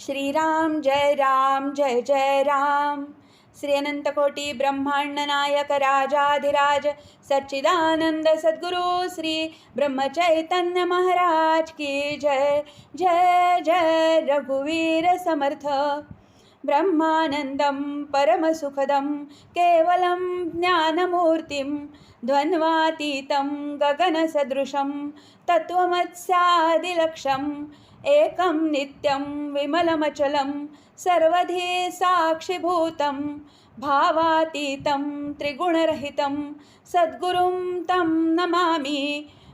श्रीराम जय राम जय जय राम। श्री अनंतकोटी ब्रह्मांड नायक राजाधिराज सच्चिदानंद सद्गुरु श्री ब्रह्मचैतन्य महाराज की जय। जय जय रघुवीर समर्थ। ब्रह्मानन्दं परमसुखदं केवलं ज्ञानमूर्तिं द्वन्द्वातीतं गगनसदृशं तत्त्वमत्स्यादिलक्षम् एकं नित्यं विमलमचलं सर्वधी साक्षिभूतं भावातीतं त्रिगुणरहितं सद्गुरुं तं नमामि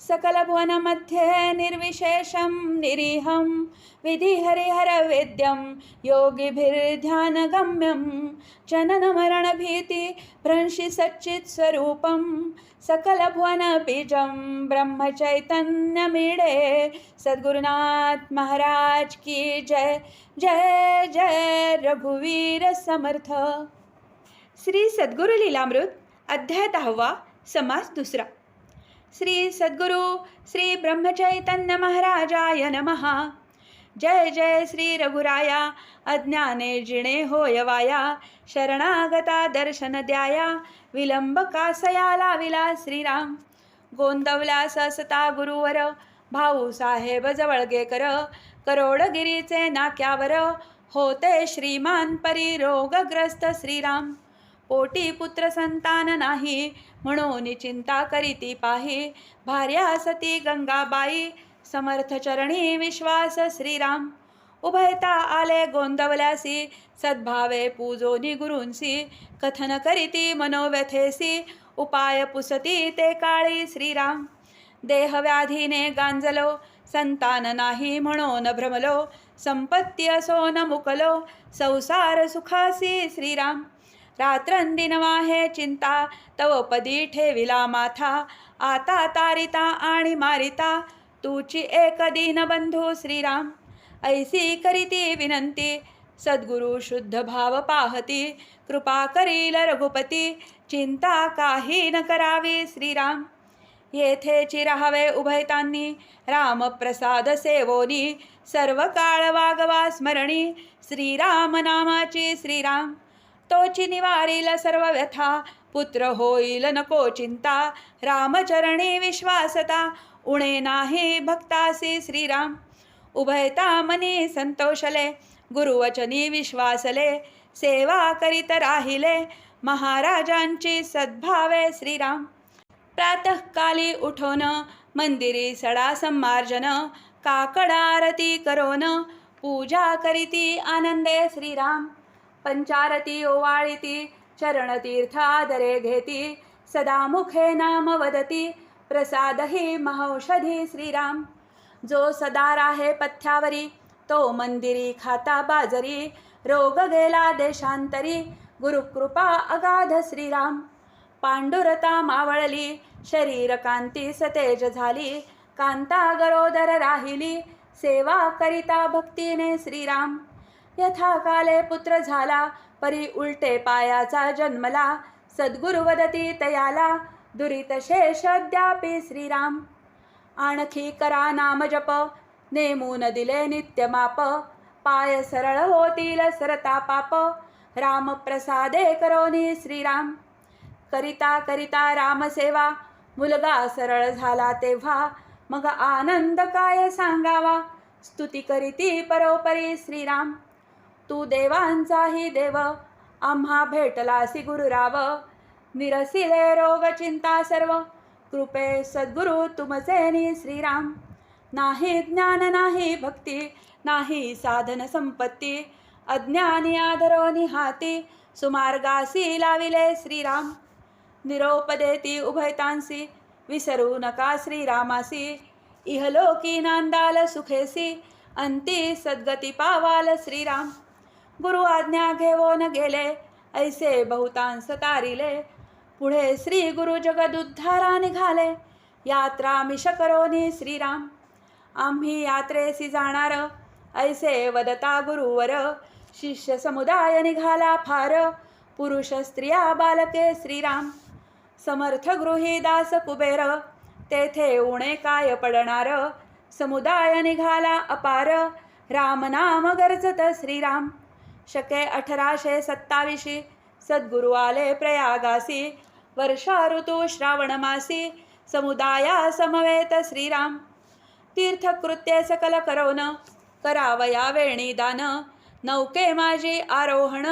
सकलभुवनमध्ये निर्विशेषं निरीहं विधिहरिहरवेद्यं योगिभिर्ध्यानगम्यं जननमरणभीतिभ्रंशिसच्चित्स्वरूपं सकलभुवनबीजं ब्रह्मचैतन्यमीडे। सद्गुरुनाथ महाराज की जय जय जय रघुवीर समर्थ। श्री सद्गुरु लीलामृत अध्याय दहावा समास दुसरा। श्री सद्गुरु श्री ब्रह्मचैतन्य महाराजाय नमः. जय जय श्री रघुराया अज्ञाने जिणे होयवाया शरणागता दर्शन द्याया विलंब कासया लाविला श्रीराम. गोंदवला ससता गुरुवर भाऊ साहेब जवळगेकर करोडगिरीचे नाक्यावर होते श्रीमान परिरोगग्रस्त श्रीराम. पोटी पुत्र संतान नाही म्हणून चिंता करीती पाही. भार्या सती गंगाबाई समर्थ चरणी विश्वास श्रीराम. उभयता आले गोंदवल्यासी सद्भावे पूजोनी गुरूंसी कथन करीती मनोव्यथेसी उपाय पुसती ते काळी श्रीराम. देहव्याधीने गांजलो संतान नाही म्हणून भ्रमलो. संपत्ती असो न मुकलो संसार सुखासी श्रीराम. रात्रंदिनवाहे चिंता तव पदी ठेविला माथा. आता तारिता आणि मारिता तुची एक दीनबंधू श्रीराम. ऐसी करीती विनंती सद्गुरु शुद्ध भाव पाहती. कृपा करील रघुपती चिंता काही न करावी श्रीराम. येथे चिराहवे उभयतांनी रामप्रसाद सेवोनी. सर्व काळ वागवा स्मरणी श्रीराम नामाची श्रीराम. तोची निवारील सर्व व्यथा. पुत्र होईल नको चिंता. रामचरणी विश्वासता. उणे नाही भक्तासी श्रीराम. उभयता मनी संतोषले. गुरुवचनी विश्वासले. सेवा करीत राहिले. महाराजांची सद्भावे श्रीराम. प्रातःकाली उठोन मंदिरी सडा संमार्जन. काकडारती करोन. पूजा करीती आनंदे श्रीराम. पंचारती ओवाळीती चरणतीर्थ आदरे घेती सदा मुखे नाम वदती प्रसादही महौषधी श्रीराम। जो सदा राहे पथ्यावरी तो मंदिरी खाता बाजरी रोग गेला देशांतरी गुरुकृपा अगाध श्रीराम। पांडुरता मावळली शरीर कांती सतेज झाली कांता गरोदर राहिली सेवा करिता भक्तीने श्रीराम। यथा काले पुत्र झाला परी उलटे पायाचा जन्मला. सद्गुरु वदती तयाला दुरित शेष श्रीराम. आणखी करा नाम जप नेमून दिले नित्यमाप पाय सरळ होतील सरता पाप. राम प्रसादे करोनी श्रीराम. करिता करिता रामसेवा मुलगा सरळ झाला तेव्हा. मग आनंद काय सांगावा? स्तुती करीती परोपरी श्रीराम. तू देवांचाही देव आम्हा भेटलासी गुरुराव निरसिले रोग चिंता सर्व कृपे सद्गुरु तुमचे श्रीराम. नाही ज्ञान नाही भक्ती नाही साधन संपत्ती अज्ञानी आधरो निहाती सुमार्गासी लाविले श्रीराम. निरोपदेती उभयतांसी विसरू नका श्रीरामासी. इहलोकी नांदाल सुखेसी अंती सद्गती पावाल श्रीराम. गुरु आज्ञा घेवोन गेले ऐसे बहुतांस तारिले. पुढे श्री गुरु जगदुद्धारा निघाले. यात्रा मिश करोनी श्रीराम. आम्ही यात्रेसी जाणार ऐसे वदता गुरुवर. शिष्य समुदाय निघाला फार पुरुष स्त्रिया बालके श्रीराम. समर्थ गृही दास कुबेर तेथे उणे काय पडणार? समुदाय निघाला अपार राम नाम गरजत श्रीराम. शके अठराशे सत्तावीशी सद्गुरु आले प्रयागासी वर्षा ऋतू श्रावणमासी समुदाया समवेत श्रीराम. तीर्थकृत्ये सकल करोन करावया वेणी दान नौके माझी आरोहण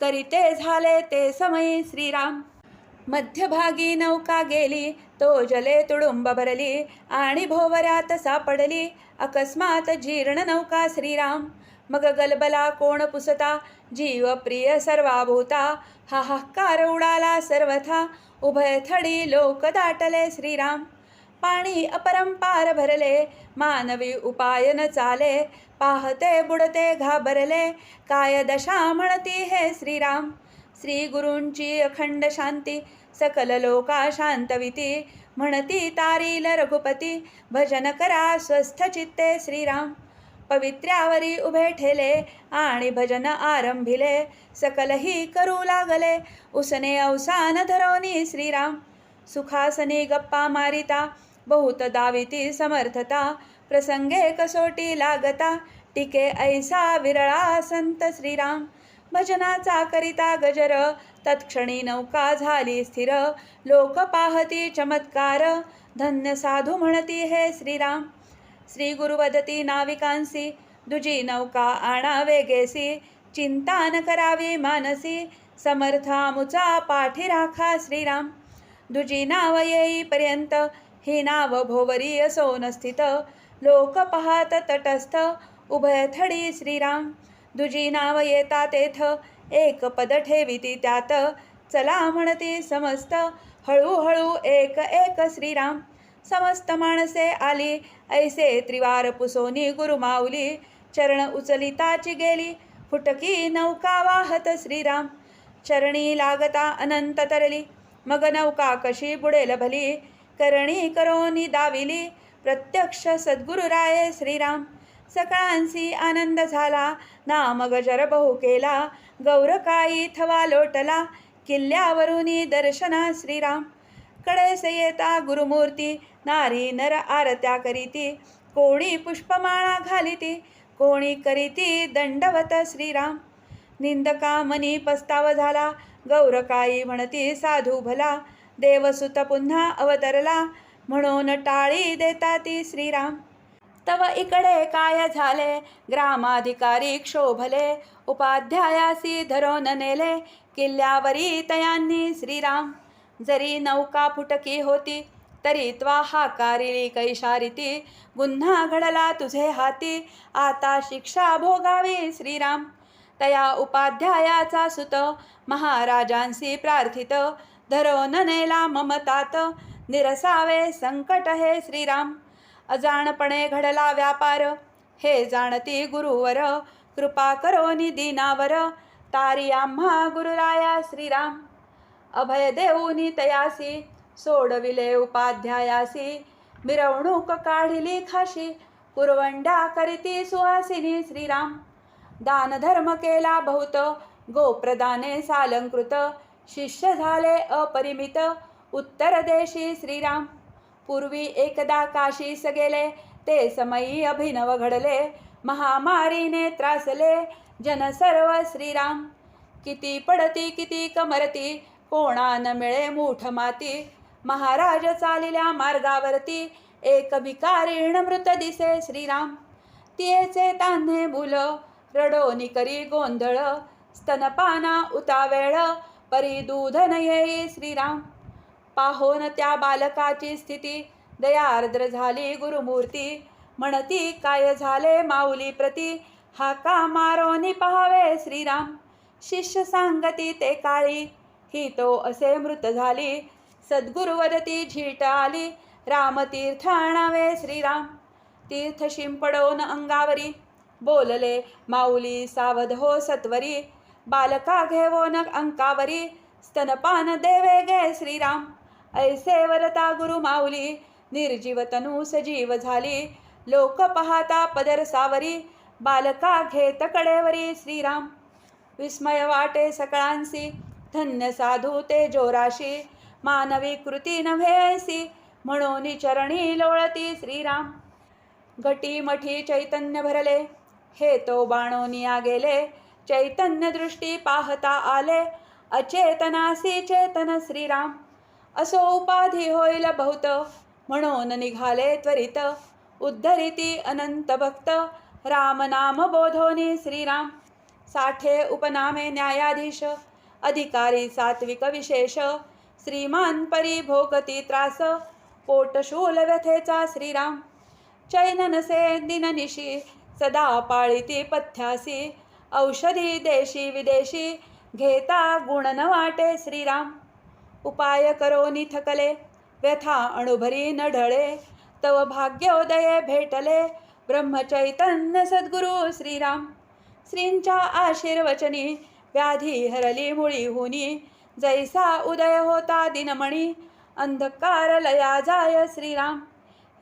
करीते झाले ते समयी श्रीराम. मध्यभागी नौका गेली तो जले तुडुंब भरली आणि भोवऱ्यात सापडली अकस्मात जीर्ण नौका श्रीराम. मग गलबला कोण पुसता? जीव प्रिय सर्वाभूता. हाहाकार उडाला सर्वथा. उभयथडी लोक दाटले श्रीराम. पाणी अपरंपार भरले. मानवी उपाय न चाले. पाहते बुडते घाबरले. काय दशा म्हणती हे श्रीराम? श्री गुरूंची अखंड शांती. सकल लोका शांतविती म्हणती तारील रघुपती भजन करा स्वस्थ चित्ते श्रीराम. पवित्र्यावरी उभे ठेले आणि भजन आरंभिले सकलही करू लागले. उसने अवसान धरोनी श्रीराम सुखासनी गप्पा मारिता. बहुत दाविती समर्थता प्रसंगे कसोटी लागता. टिके ऐसा विरळा संत श्रीराम भजनाचा करिता गजर. तत्क्षणी नौका झाली स्थिर लोक पाहती चमत्कार. धन्य साधू म्हणती हे श्रीराम. श्री गुरुवदती नाविकांसी दुजी नौका आणा वेगेसी चिंता न करावी मानसी समर्थामुचा पाठी राखा श्रीराम दुजी नाव येईपर्यंत ही नाव भोवरी असोन स्थित लोक पाहात तटस्थ उभयथडी श्रीराम दुजी नाव येता तेथ एक पद ठेविती त्यात चला म्हणती समस्त हळूहळू एक एक श्रीराम समस्त माणसे आली. ऐसे त्रिवार पुसोनी गुरुमाऊली चरण उचलिताची गेली. फुटकी नौका वाहत श्रीराम. चरणी लागता अनंत तरली. मग नौका कशी बुडेल भली. करणी करोनी दाविली. प्रत्यक्ष सद्गुरुराये श्रीराम. सकाळांसी आनंद झाला. ना मग जर बहु केला. गौरकाई थवा लोटला. किल्ल्यावरुनी दर्शना श्रीराम. कडेस येता गुरुमूर्ती नारी नर आरत्या करीती कोणी पुष्पमाळा घालिती कोणी करीती दंडवत श्रीराम निंदका मनी पस्ताव झाला गौरकाई म्हणती साधू भला देवसुत पुन्हा अवतरला म्हणून टाळी देता ती श्रीराम तव इकडे काय झाले ग्रामाधिकारी क्षोभले उपाध्यायासी धरून नेले किल्ल्यावरी तयांनी श्रीराम जरी नौका फुटकी होती तरी त्वा हाकारिली कैशारिती. गुन्हा घडला तुझे हाती आता शिक्षा भोगावी श्रीराम. तया उपाध्यायाचा सुत महाराजांसी प्रार्थित. धरो ननेला ममतात निरसावे संकट हे श्रीराम. अजाणपणे घडला व्यापार हे जाणती गुरुवर. कृपा करो दीनावर तारी आम्हा गुरुराया श्रीराम. अभय देऊनी तयासी सोडविले उपाध्यायासी मिरवणूक काढिली खाशी पुरवंडा करीती सुहासिनी श्रीराम. दानधर्म केला बहुत गोप्रदाने सालंकृत शिष्य झाले अपरिमित उत्तर देशी श्रीराम. पूर्वी एकदा काशीस गेले ते समयी अभिनव घडले महामारीने त्रासले जन सर्व श्रीराम. किती पडती किती कमरती कोणा न मिळे मूठ माती? महाराज चालिल्या मार्गावरती. एक भिकारीण मृत दिसे श्रीराम. तियेचे तान्हे मुल रडोनी करी गोंधळ. स्तनपाना उतावेळ परी दूध न येई श्रीराम. पाहोन त्या बालकाची स्थिती दयार्द्र झाली गुरुमूर्ती. म्हणती काय झाले माऊली प्रती? हाका मारोनी पहावे श्रीराम. शिष्य सांगती ते काळी. की तो असे मृत झाली. सद्गुरुवरती झीट आली रामतीर्थ आणावे श्रीराम. तीर्थ शिंपडोन अंगावरी बोलले माऊली सावध हो सत्वरी. बालका घेवोन अंकावरी स्तनपान देवे गे श्रीराम. ऐसे वरता गुरु माऊली निर्जीव तनू सजीव झाली. लोक पाहता पदर सावरी बालका घेत कडेवरी श्रीराम. विस्मय वाटे सकळांसी धन्य साधू ते जोराशी मानवी कृती नव्हे ऐसी म्हणून चरणी लोळती श्रीराम. घटी मठी चैतन्य भरले हे तो बाणोनिया गेले चैतन्य दृष्टी पाहता आले अचेतनासी चेतन श्रीराम. असो उपाधी होईल बहुत म्हणून निघाले त्वरित उद्धरिती अनंत भक्त राम नाम बोधोनी श्रीराम. साठे उपनामे न्यायाधीश अधिकारी सात्विक विशेष श्रीमान परिभोगती त्रास पोटशूल व्यथेचा श्रीराम चैननसे दिननिशी सदा पाळीती पथ्यासी औषधी देशी विदेशी घेता गुणन वाटे श्रीराम. उपाय करो निथकले व्यथा अणुभरी न ढळे तव भाग्योदये भेटले ब्रह्मचैतन्य सद्गुरु श्रीराम. श्रींच्या आशीर्वचनी व्याधी हरली मुळी हुनी. जैसा उदय होता दिनमणी अंधकार लया जाय श्रीराम.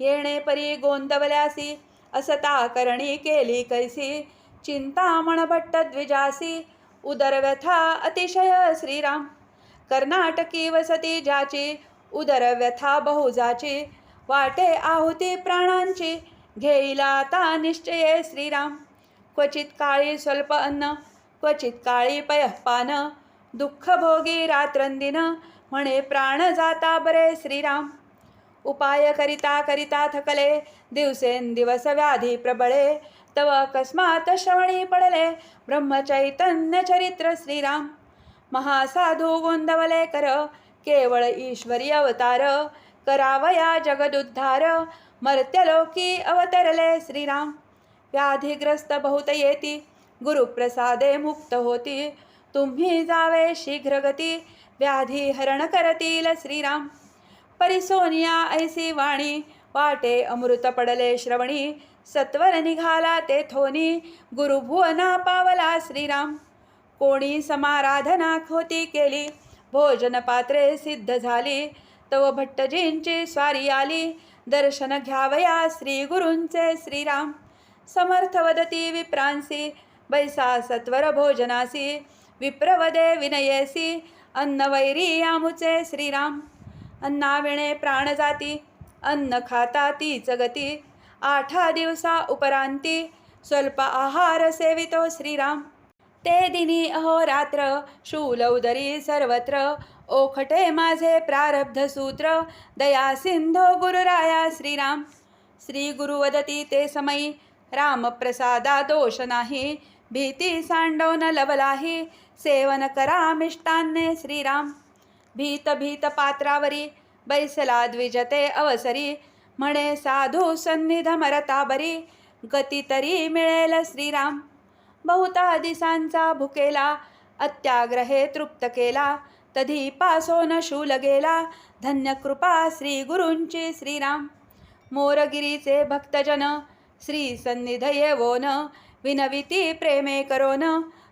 येणे परी गोंदवल्यासी असता करणी केली कैसी. चिंतामण भट्ट द्विजासी उदरव्यथा अतिशय श्रीराम. कर्नाटकी वसती ज्याची उदरव्यथा बहुजाची. वाटे आहुती प्राणांची घेईला आता निश्चये श्रीराम. क्वचित काळी स्वल्प अन्न क्वचित काळी पयःपान दुःख भोगी रात्रंदिन म्हणे प्राण जाता बरे श्रीराम. उपाय करिता करिता थकले दिवसेंदिवस व्याधी प्रबळे तव अकस्मात श्रवणी पडले ब्रह्मचैतन्य चरित्र श्रीराम. महासाधू गोंदवले कर केवळ ईश्वरी अवतार करावया जगदुद्धार मर्त्यलोकी अवतरले श्रीराम. व्याधिग्रस्त बहुत येती गुरुप्रसादे मुक्त होती. तुम्ही जावे शीघ्रगती व्याधी हरण करतील श्रीराम. परिसोनिया ऐसी वाणी वाटे अमृत पडले श्रवणी. सत्वर निघाला ते थोनी गुरुभुवना पावला श्रीराम. कोणी समाराधना होती केली भोजन पात्रे सिद्ध झाली. तव भट्टजींची स्वारी आली दर्शन घ्यावया श्री गुरूंचे श्रीराम. समर्थ वदती विप्रांसी बैसा सत्वर भोजनासी विप्रवदे विनयेसी। अन्नवैरी यामुचे श्रीराम। अन्नाविणे प्राणजाती। अन्न खाता तीच गती आठा दिवसा उपरांती स्वल्प आहार सेवितो श्रीराम। ते दिनी अहोरात्र शूल उदरी सर्वत्र। ओखटे माझे प्रारब्ध सूत्र। दया सिंधो गुरुराया श्रीराम। श्री गुरु वदती ते समयी। रामप्रसादा दोष नाही। भीती सांडो लवलाही सेवन करा मिष्टान्ने श्रीराम. भीत भीत पात्रावरी बैसला द्विजते अवसरी म्हणे साधू सन्निध मरता बरी गती तरी मिळेल श्रीराम. बहुता दिसांचा भुकेला अत्याग्रहे तृप्त केला तधी पासोन शूल गेला धन्य कृपा श्री गुरूंची श्रीराम. मोरगिरीचे भक्तजन श्री सन्निध येवोन विनविती प्रेमे करोन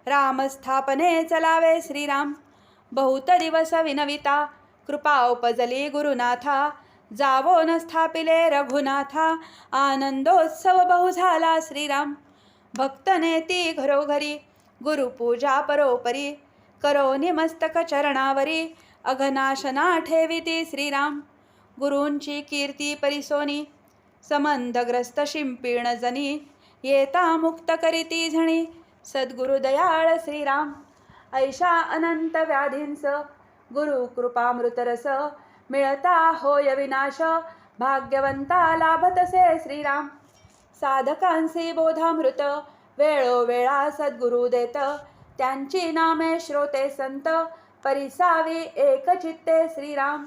रामस्थापने चलावे श्रीराम। बहुत दिवस विनविता। कृपा उपजली गुरुनाथा। जावो न स्थापिले रघुनाथा। आनंदोत्सव बहु झाला श्रीराम। भक्तनेती घरोघरी। गुरुपूजा परोपरी। करो निमस्तक चरणावरी। अघनाशना ठेविती श्रीराम। गुरूंची कीर्ती परिसोनी। समंदग्रस्त शिंपीण जनी। येता मुक्त करीती झणी. सद्गुरु दयाळ श्रीराम. ऐशा अनंत व्याधींस. गुरु कृपामृतरस मिळता होय विनाश. भाग्यवंता लाभतसे श्रीराम. साधकांसी बोधामृत. वेळोवेळा सद्गुरु देत. त्यांची नामे श्रोते संत. परिसावी एकचित्ते श्रीराम.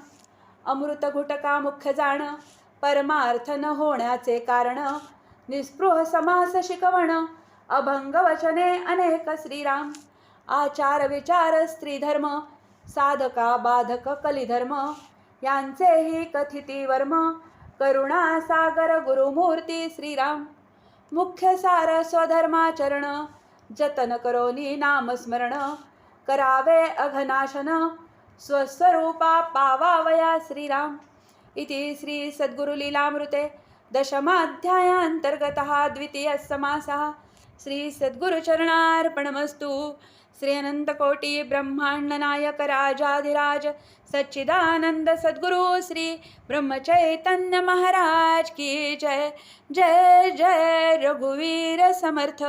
अमृत घुटका मुख्य जाण. परमार्थ न होण्याचे कारण. निस्पृह समास शिकवण अभंग वचने अनेक श्रीराम. आचार विचार स्त्रीधर्म साधका बाधक कलिधर्म यांचेही कथिती वर्म करुणा सागर गुरुमूर्ती श्रीराम. मुख्य सार स्वधर्माचरण जतन करोनी नामस्मरण करावे अघनाशन स्वस्वरूपा पावावया श्रीराम. इति श्री सद्गुरुलीलामृते. दशमाध्यायान्तर्गतः द्वितीयः समासः. श्री सद्गुरुचरणार्पणमस्तु. श्री अनंतकोटी ब्रह्मांड नायक राजाधिराज सच्चिदानंद सद्गुरु श्री ब्रह्मचैतन्य महाराज की जय. जय जय रघुवीर समर्थ.